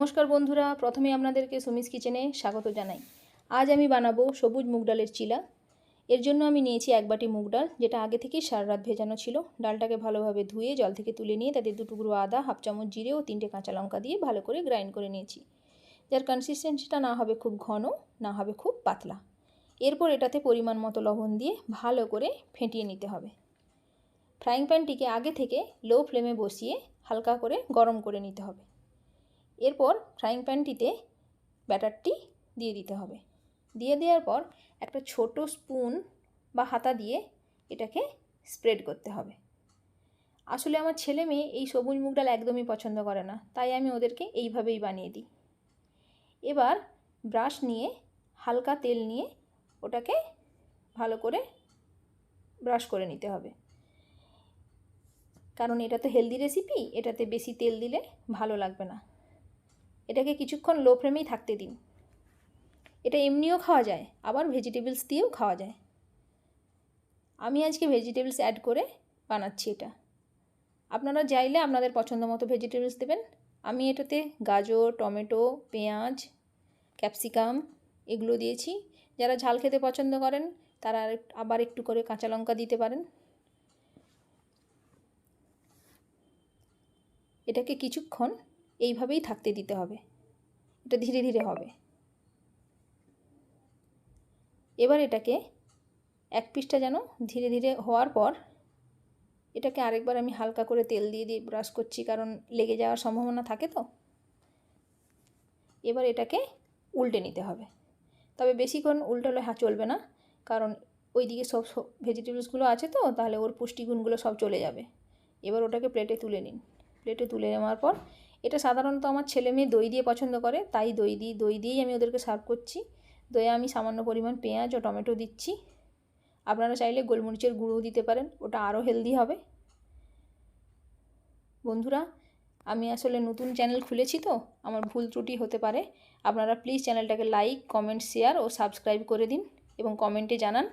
নমস্কার বন্ধুরা প্রথমে আপনাদেরকে সুমিস কিচেনে স্বাগত জানাই। আজ আমি বানাবো সবুজ মুগ ডালের চিলা। এর জন্য আমি নিয়েছি এক বাটি মুগ ডাল, যেটা আগে থেকেই সারা রাত ভেজানো ছিল। ডালটাকে ভালোভাবে ধুয়ে, জল থেকে তুলে নিয়ে তাতে টুকরো আদা, হাফ চামচ জিরে ও তিনটে কাঁচা লঙ্কা দিয়ে ভালো করে গ্রাইন্ড করে নিয়েছি। যার কনসিস্টেন্সিটা না হবে খুব ঘন, না হবে খুব পাতলা। এরপর এটাতে পরিমাণ মতো লবণ দিয়ে ভালো করে ফেটিয়ে নিতে হবে। ফ্রাইং প্যানটিকে আগে থেকে লো ফ্লেমে বসিয়ে হালকা করে গরম করে নিতে হবে। এরপর ফ্রাইং প্যানটিতে ব্যাটারটি দিয়ে দিতে হবে। দিয়ে দেওয়ার পর একটা ছোট স্পুন বা হাতা দিয়ে এটাকে স্প্রেড করতে হবে। আসলে আমার ছেলে মেয়ে এই সবুজ মুগ ডাল একদমই পছন্দ করে না, তাই আমি ওদেরকে এইভাবেই বানিয়ে দিই। এবার ব্রাশ নিয়ে হালকা তেল নিয়ে ওটাকে ভালো করে ব্রাশ করে নিতে হবে। কারণ এটা তো হেলদি রেসিপি এটাতে বেশি তেল দিলে ভালো লাগবে না। এটাকে কিছুক্ষণ লো ফ্লেমেই থাকতে দিন। এটা এমনিও খাওয়া যায়, আবার ভেজিটেবলস দিয়েও খাওয়া যায়। আমি আজকে ভেজিটেবলস অ্যাড করে বানাচ্ছি এটা। আপনারা চাইলে আপনাদের পছন্দ মতো ভেজিটেবলস দেবেন। আমি এটাতে গাজর, টমেটো, পেঁয়াজ ক্যাপসিকাম এগুলো দিয়েছি। যারা ঝাল খেতে পছন্দ করেন, তারা আবার একটু করে কাঁচা লঙ্কা দিতে পারেন। এটাকে কিছুক্ষণ এইভাবেই থাকতে দিতে হবে। এটা ধীরে ধীরে হবে। এবার এটাকে এক পিসটা যেন ধীরে ধীরে হওয়ার পর এটাকে আরেকবার আমি হালকা করে তেল দিয়ে দিয়ে ব্রাশ করছি, কারণ লেগে যাওয়ার সম্ভাবনা থাকে তো। এবার এটাকে উল্টে নিতে হবে। তবে বেশিক্ষণ উল্টালে হা চলবে না, কারণ ওই দিকে সব ভেজিটেবলসগুলো আছে তো, তাহলে ওর পুষ্টিগুণগুলো সব চলে যাবে। এবার ওটাকে প্লেটে তুলে নিন। প্লেটে তুলে নেওয়ার পর এটা সাধারণত আমার ছেলে মেয়ে দই দিয়ে পছন্দ করে, তাই দই দিই, দই দিয়েই আমি ওদেরকে সার্ভ করছি। দইয়ে আমি সামান্য পরিমাণ পেঁয়াজ ও টমেটো দিচ্ছি। আপনারা চাইলে গোলমরিচের গুঁড়োও দিতে পারেন, ওটা আরও হেলদি হবে। বন্ধুরা, আমি আসলে নতুন চ্যানেল খুলেছি তো, আমার ভুল ত্রুটি হতে পারে। আপনারা প্লিজ চ্যানেলটাকে লাইক কমেন্ট শেয়ার ও সাবস্ক্রাইব করে দিন এবং কমেন্টে জানান।